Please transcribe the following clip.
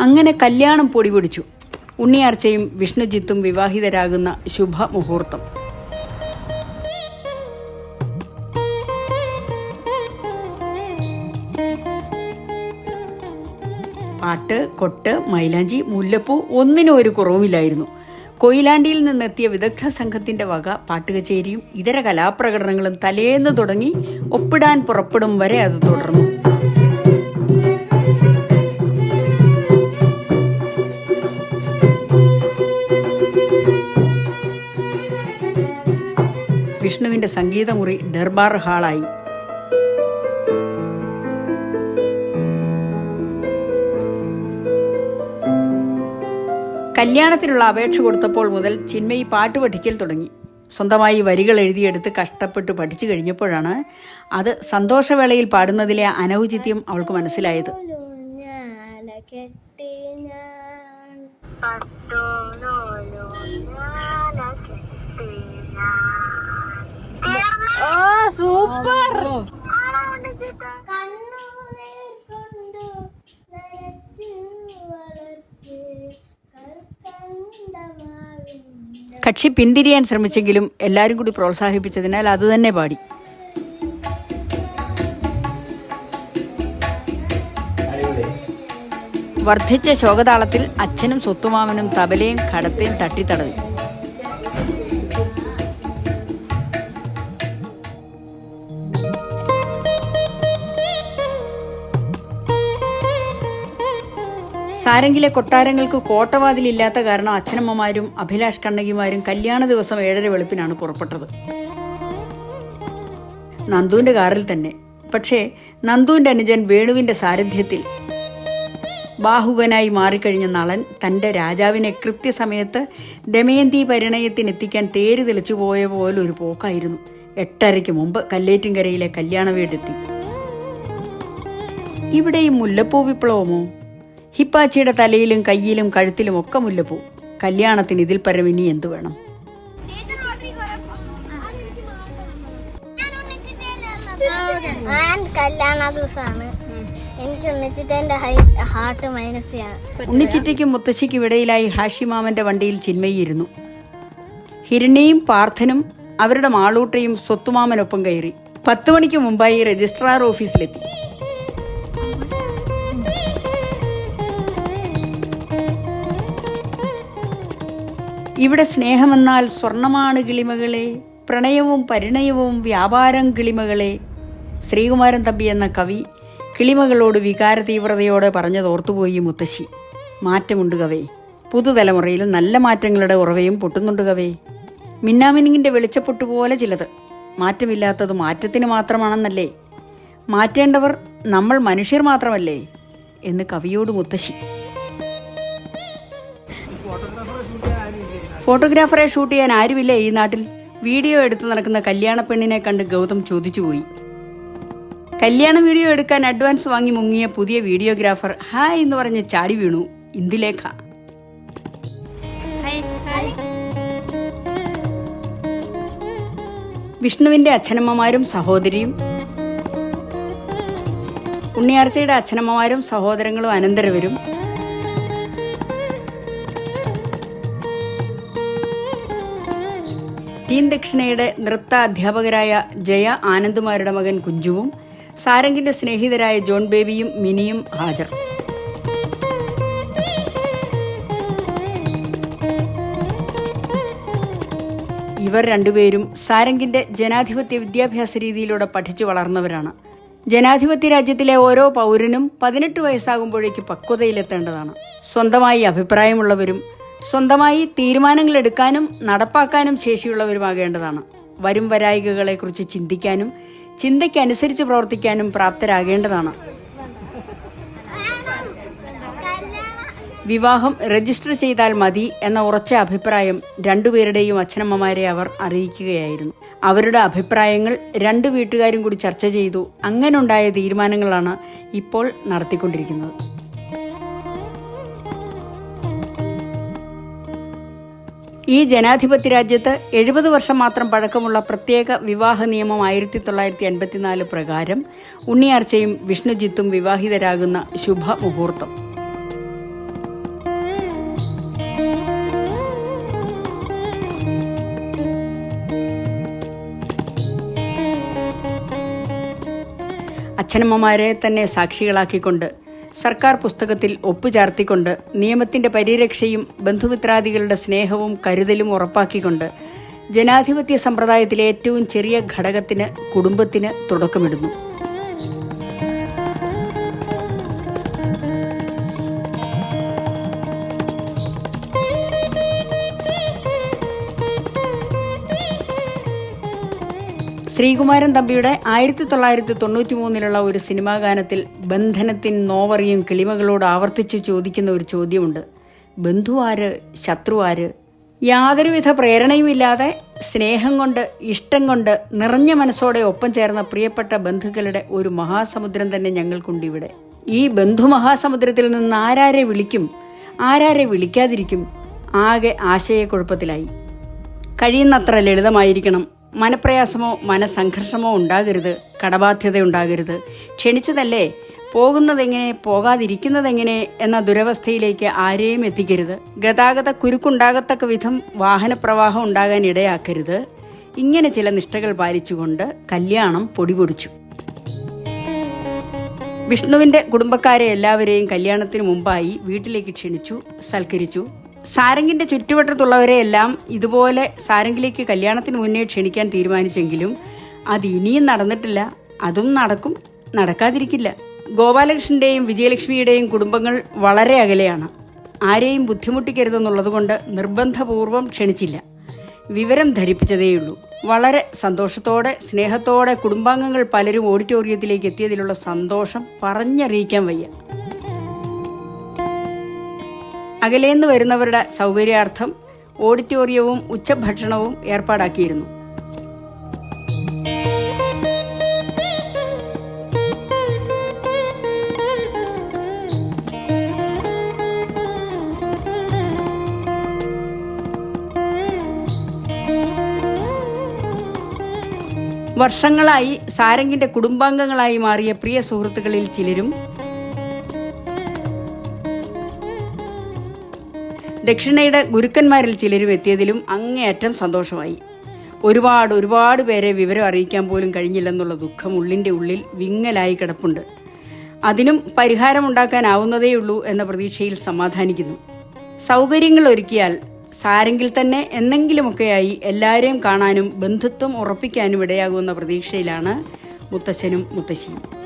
അങ്ങനെ കല്യാണം പൊടിപൊടിച്ചു ഉണ്ണിയാർച്ചയും വിഷ്ണുജിത്തും വിവാഹിതരാകുന്ന ശുഭമുഹൂർത്തം. പാട്ട് കൊട്ട് മൈലാഞ്ചി മുല്ലപ്പൂ ഒന്നിനും ഒരു കുറവുമില്ലായിരുന്നു. കൊയിലാണ്ടിയിൽ നിന്നെത്തിയ വിദഗ്ധ സംഘത്തിന്റെ വക പാട്ടുകച്ചേരിയും ഇതര കലാപ്രകടനങ്ങളും തലേന്ന് തുടങ്ങി ഒപ്പിടാൻ പുറപ്പെടും വരെ അത് തുടർന്നു. വിഷ്ണുവിന്റെ സംഗീതമുറി ദർബാർ ഹാളായി. കല്യാണത്തിനുള്ള അപേക്ഷ കൊടുത്തപ്പോൾ മുതൽ ചിന്മയി പാട്ട് പഠിക്കൽ തുടങ്ങി. സ്വന്തമായി വരികൾ എഴുതിയെടുത്ത് കഷ്ടപ്പെട്ട് പഠിച്ചു കഴിഞ്ഞപ്പോഴാണ് അത് സന്തോഷവേളയിൽ പാടുന്നതിലെ അനൗചിത്യം അവൾക്ക് മനസ്സിലായത്. കെട്ടി ഞാൻ. കക്ഷി പിന്തിരിയാൻ ശ്രമിച്ചെങ്കിലും എല്ലാവരും കൂടി പ്രോത്സാഹിപ്പിച്ചതിനാൽ അത് തന്നെ പാടി. വർദ്ധിച്ച ശോകതാളത്തിൽ അച്ഛനും സ്വത്തുമാമനും തബലയും കടത്തയും തട്ടിത്തടവി സാരംഗിലെ കൊട്ടാരങ്ങൾക്ക് കോട്ടവാതിലില്ലാത്ത കാരണം അച്ഛനമ്മമാരും അഭിലാഷ് കണ്ണകിമാരും കല്യാണ ദിവസം ഏഴര വെളുപ്പിനാണ് പുറപ്പെട്ടത്. നന്ദുവിന്റെ കാറിൽ തന്നെ. പക്ഷേ നന്ദുവിന്റെ അനുജൻ വേണുവിന്റെ സാരഥ്യത്തിൽ ബാഹുവനായി മാറിക്കഴിഞ്ഞ നളൻ തന്റെ രാജാവിനെ കൃത്യസമയത്ത് ദമയന്തി പരിണയത്തിനെത്തിക്കാൻ തേര് തെളിച്ചു പോയ പോലെ ഒരു പോക്കായിരുന്നു. എട്ടരയ്ക്ക് മുമ്പ് കല്ലേറ്റിൻകരയിലെ കല്യാണ വീടെത്തി. ഇവിടെ ഈ മുല്ലപ്പൂ വിപ്ലവമോ? ഹിപ്പാച്ചിയുടെ തലയിലും കയ്യിലും കഴുത്തിലും ഒക്കെ മുല്ലപ്പൂ. കല്യാണത്തിന് ഇതിൽ പരം ഇനി എന്തു വേണം? കല്യാണ ദിവസമാണ്. എനിക്ക് ഉണ്ണിച്ചിട്ടേന്റെ ഹാർട്ട് മൈനസ് ഉണ്ണിച്ചിറ്റയ്ക്കും മുത്തശ്ശിക്കും ഇടയിലായി ഹാഷിമാമന്റെ വണ്ടിയിൽ ചിന്മയിരുന്നു ഹിരണ്യയും പാർത്ഥനും അവരുടെ മാളൂട്ടയും സ്വത്തുമാമനൊപ്പം കയറി. പത്ത് മണിക്ക് മുമ്പായി രജിസ്ട്രാർ ഓഫീസിലെത്തി. ഇവിടെ സ്നേഹമെന്നാൽ സ്വർണമാണ് കിളിമകളെ പ്രണയവും പരിണയവും വ്യാപാരം കിളിമകളെ. ശ്രീകുമാരൻ തമ്പി എന്ന കവി കിളിമകളോട് വികാര തീവ്രതയോടെ പറഞ്ഞതോർത്തുപോയി മുത്തശ്ശി. മാറ്റമുണ്ട് കവേ. പുതുതലമുറയിൽ നല്ല മാറ്റങ്ങളുടെ ഉറവയും പൊട്ടുന്നുണ്ട് കവേ. മിന്നാമിനിങ്ങിന്റെ വെളിച്ചപ്പൊട്ട് പോലെ ചിലത്. മാറ്റമില്ലാത്തത് മാറ്റത്തിന് മാത്രമാണെന്നല്ലേ? മാറ്റേണ്ടവർ നമ്മൾ മനുഷ്യർ മാത്രമല്ലേ? എന്ന് കവിയോട് മുത്തശ്ശി ഫോട്ടോഗ്രാഫറെ ഷൂട്ട് ചെയ്യാൻ ആരുമില്ല ഈ നാട്ടിൽ. വീഡിയോ എടുത്ത് നടക്കുന്ന കല്യാണ പെണ്ണിനെ കണ്ട് ഗൗതം ചോദിച്ചുപോയി കല്യാണ വീഡിയോ എടുക്കാൻ അഡ്വാൻസ് വാങ്ങി മുങ്ങിയ പുതിയ വീഡിയോഗ്രാഫർ ഹായ് എന്ന് പറഞ്ഞ് ചാടി വീണു ഇന്ദുലേഖ. വിഷ്ണുവിന്റെ അച്ഛനമ്മമാരും സഹോദരിയും ഉണ്ണിയാർച്ചയുടെ അച്ഛനമ്മമാരും സഹോദരങ്ങളും അനന്തരവരും ടീൻ ദക്ഷിണയുടെ നൃത്ത അധ്യാപകരായ ജയ ആനന്ദുമാരുടെ മകൻ കുഞ്ചുവും സാരംഗിന്റെ സ്നേഹിതരായ ജോൺ ബേബിയും മിനിയും ഹാജർ. ഇവർ രണ്ടുപേരും സാരംഗിന്റെ ജനാധിപത്യ വിദ്യാഭ്യാസ രീതിയിലൂടെ പഠിച്ചു വളർന്നവരാണ്. ജനാധിപത്യ രാജ്യത്തിലെ ഓരോ പൗരനും പതിനെട്ട് വയസ്സാകുമ്പോഴേക്ക് പക്വതയിലെത്തേണ്ടതാണ്. സ്വന്തമായി അഭിപ്രായമുള്ളവരും സ്വന്തമായി തീരുമാനങ്ങൾ എടുക്കാനും നടപ്പാക്കാനും ശേഷിയുള്ളവരുമാകേണ്ടതാണ്. വരും വരായികകളെക്കുറിച്ച് ചിന്തിക്കാനും ചിന്തയ്ക്കനുസരിച്ച് പ്രവർത്തിക്കാനും പ്രാപ്തരാകേണ്ടതാണ്. വിവാഹം രജിസ്റ്റർ ചെയ്താൽ മതി എന്ന ഉറച്ച അഭിപ്രായം രണ്ടുപേരുടെയും അച്ഛനമ്മമാരെ അവർ അറിയിക്കുകയായിരുന്നു. അവരുടെ അഭിപ്രായങ്ങൾ രണ്ടു വീട്ടുകാരും കൂടി ചർച്ച ചെയ്തു. അങ്ങനുണ്ടായ തീരുമാനങ്ങളാണ് ഇപ്പോൾ നടത്തിക്കൊണ്ടിരിക്കുന്നത്. ഈ ജനാധിപത്യ രാജ്യത്ത് എഴുപത് വർഷം മാത്രം പഴക്കമുള്ള പ്രത്യേക വിവാഹ നിയമം ആയിരത്തി തൊള്ളായിരത്തി അൻപത്തിനാല് പ്രകാരം ഉണ്ണിയാർച്ചയും വിഷ്ണുജിത്തും വിവാഹിതരാകുന്ന ശുഭമുഹൂർത്തം. അച്ഛനമ്മമാരെ തന്നെ സാക്ഷികളാക്കിക്കൊണ്ട് സർക്കാർ പുസ്തകത്തിൽ ഒപ്പുചാർത്തിക്കൊണ്ട് നിയമത്തിന്റെ പരിരക്ഷയും ബന്ധുമിത്രാദികളുടെ സ്നേഹവും കരുതലും ഉറപ്പാക്കിക്കൊണ്ട് ജനാധിപത്യ സമ്പ്രദായത്തിലെ ഏറ്റവും ചെറിയ ഘടകത്തിന് കുടുംബത്തിന് തുടക്കമിടുന്നു. ശ്രീകുമാരൻ തമ്പിയുടെ ആയിരത്തി തൊള്ളായിരത്തി തൊണ്ണൂറ്റി മൂന്നിലുള്ള ഒരു സിനിമാ ഗാനത്തിൽ ബന്ധനത്തിൻ നോവറിയും കിളിമകളോട് ആവർത്തിച്ച് ചോദിക്കുന്ന ഒരു ചോദ്യമുണ്ട്. ബന്ധു ആര് ശത്രു ആര്? യാതൊരുവിധ പ്രേരണയുമില്ലാതെ സ്നേഹം കൊണ്ട് ഇഷ്ടം കൊണ്ട് നിറഞ്ഞ മനസ്സോടെ ഒപ്പം ചേർന്ന പ്രിയപ്പെട്ട ബന്ധുക്കളുടെ ഒരു മഹാസമുദ്രം തന്നെ ഞങ്ങൾക്കുണ്ട് ഇവിടെ. ഈ ബന്ധു മഹാസമുദ്രത്തിൽ നിന്ന് ആരാരെ വിളിക്കും? ആരാരെ വിളിക്കാതിരിക്കും? ആകെ ആശയക്കുഴപ്പത്തിലായി. കഴിയുന്നത്ര ലളിതമായിരിക്കണം. മനപ്രയാസമോ മനസംഘർഷമോ ഉണ്ടാകരുത് കടബാധ്യത ഉണ്ടാകരുത് ക്ഷണിച്ചതല്ലേ? പോകുന്നതെങ്ങനെ പോകാതിരിക്കുന്നതെങ്ങനെ എന്ന ദുരവസ്ഥയിലേക്ക് ആരെയും എത്തിക്കരുത്. ഗതാഗത കുരുക്കുണ്ടാകത്തക്ക വിധം വാഹനപ്രവാഹം ഉണ്ടാകാൻ ഇടയാക്കരുത്. ഇങ്ങനെ ചില നിഷ്ഠകൾ പാലിച്ചുകൊണ്ട് കല്യാണം പൊടിപൊടിച്ചു. വിഷ്ണുവിന്റെ കുടുംബക്കാരെ എല്ലാവരെയും കല്യാണത്തിന് മുമ്പായി വീട്ടിലേക്ക് ക്ഷണിച്ചു സൽക്കരിച്ചു. സാരംഗിന്റെ ചുറ്റുവട്ടത്തുള്ളവരെയെല്ലാം ഇതുപോലെ സാരംഗിലേക്ക് കല്യാണത്തിന് മുന്നേ ക്ഷണിക്കാൻ തീരുമാനിച്ചെങ്കിലും അത് ഇനിയും നടന്നിട്ടില്ല. അതും നടക്കും. നടക്കാതിരിക്കില്ല. ഗോപാലകൃഷ്ണന്റെയും വിജയലക്ഷ്മിയുടെയും കുടുംബങ്ങൾ വളരെ അകലെയാണ്. ആരെയും ബുദ്ധിമുട്ടിക്കരുതെന്നുള്ളതുകൊണ്ട് നിർബന്ധപൂർവം ക്ഷണിച്ചില്ല. വിവരം ധരിപ്പിച്ചതേയുള്ളൂ. വളരെ സന്തോഷത്തോടെ സ്നേഹത്തോടെ കുടുംബാംഗങ്ങൾ പലരും ഓഡിറ്റോറിയത്തിലേക്ക് എത്തിയതിലുള്ള സന്തോഷം പറഞ്ഞറിയിക്കാൻ വയ്യ. അകലേന്ന് വരുന്നവരുടെ സൗകര്യാർത്ഥം ഓഡിറ്റോറിയവും ഉച്ചഭക്ഷണവും ഏർപ്പാടാക്കിയിരുന്നു. വർഷങ്ങളായി സാരംഗിന്റെ കുടുംബാംഗങ്ങളായി മാറിയ പ്രിയ സുഹൃത്തുക്കളിൽ ചിലരും ദക്ഷിണയുടെ ഗുരുക്കന്മാരിൽ ചിലരും എത്തിയതിലും അങ്ങേയറ്റം സന്തോഷമായി. ഒരുപാട് ഒരുപാട് പേരെ വിവരം അറിയിക്കാൻ പോലും കഴിഞ്ഞില്ലെന്നുള്ള ദുഃഖം ഉള്ളിന്റെ ഉള്ളിൽ വിങ്ങലായി കിടപ്പുണ്ട്. അതിനും പരിഹാരമുണ്ടാക്കാനാവുന്നതേയുള്ളൂ എന്ന പ്രതീക്ഷയിൽ സമാധാനിക്കുന്നു. സൗകര്യങ്ങൾ ഒരുക്കിയാൽ സാരെങ്കിൽ തന്നെ എന്നെങ്കിലുമൊക്കെയായി എല്ലാവരെയും കാണാനും ബന്ധുത്വം ഉറപ്പിക്കാനും ഇടയാകുമെന്ന പ്രതീക്ഷയിലാണ് മുത്തശ്ശനും മുത്തശ്ശിയും.